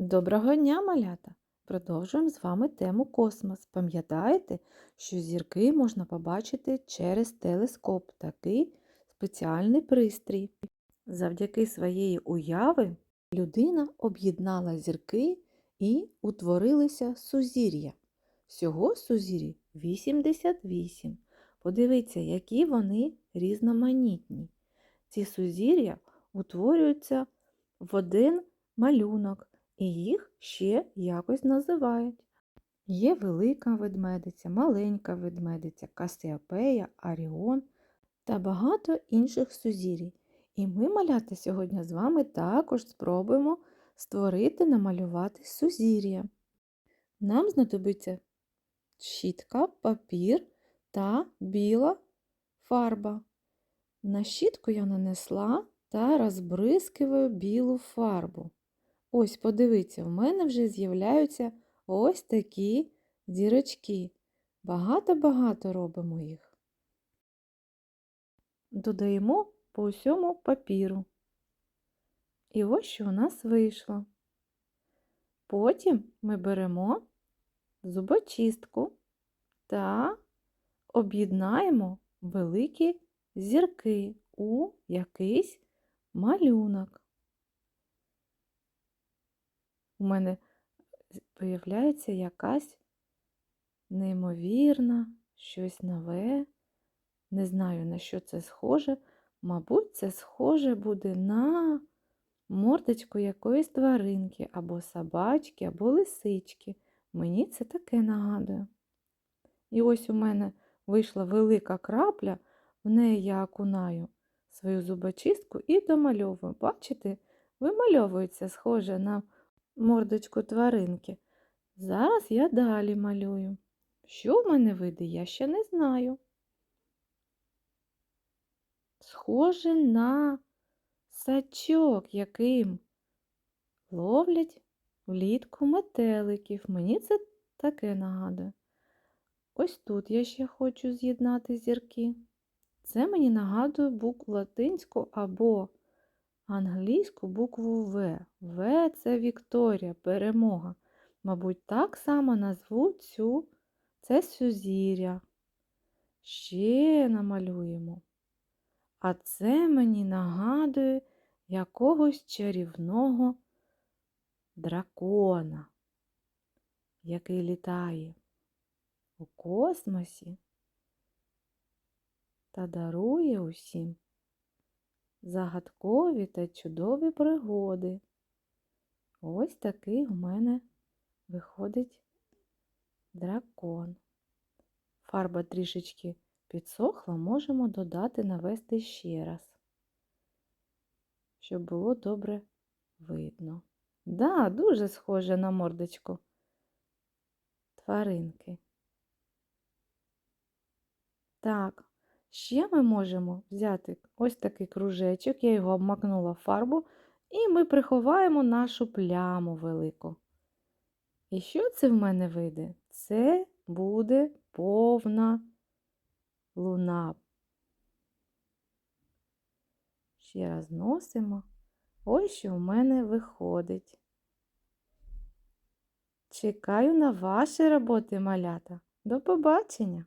Доброго дня, малята! Продовжуємо з вами тему космос. Пам'ятаєте, що зірки можна побачити через телескоп, такий спеціальний пристрій. Завдяки своєї уяви людина об'єднала зірки і утворилися сузір'я. Всього сузір'я 88. Подивіться, які вони різноманітні. Ці сузір'я утворюються в один малюнок і їх ще якось називають. Є велика ведмедиця, маленька ведмедиця, Касіопея, Аріон та багато інших сузір'їв. І ми, малята, сьогодні з вами також спробуємо створити, намалювати сузір'я. Нам знадобиться щітка, папір та біла фарба. На щітку я нанесла та розбризкиваю білу фарбу. Ось, подивіться, в мене вже з'являються ось такі дірочки. Багато-багато робимо їх. Додаємо по усьому папіру. І ось що у нас вийшло. Потім ми беремо зубочистку та об'єднаємо великі зірки у якийсь малюнок. У мене появляється якась неймовірна, щось нове. Не знаю, на що це схоже. Мабуть, це схоже буде на мордочку якоїсь тваринки, або собачки, або лисички. Мені це таке нагадує. І ось у мене вийшла велика крапля, в неї я окунаю свою зубочистку і домальовую. Бачите, вимальовується схоже на мордочку тваринки. Зараз я далі малюю. Що в мене вийде, я ще не знаю. Схоже на сачок, яким ловлять влітку метеликів. Мені це таке нагадує. Ось тут я ще хочу з'єднати зірки. Це мені нагадує букву латинську або англійську букву В. В це Вікторія, перемога. Мабуть, так само назву цю це сузір'я. Ще намалюємо. А це мені нагадує якогось чарівного дракона, який літає у космосі та дарує усім загадкові та чудові пригоди. Ось такий у мене виходить дракон. Фарба трішечки підсохла, можемо додати, навести ще раз, щоб було добре видно. Да, дуже схоже на мордочку тваринки. Так, Ще ми можемо взяти ось такий кружечок, я його обмакнула фарбу, і ми приховаємо нашу пляму велику. І що це в мене вийде? Це буде повна луна. Ще раз носимо. Ось що в мене виходить. Чекаю на ваші роботи, малята. До побачення!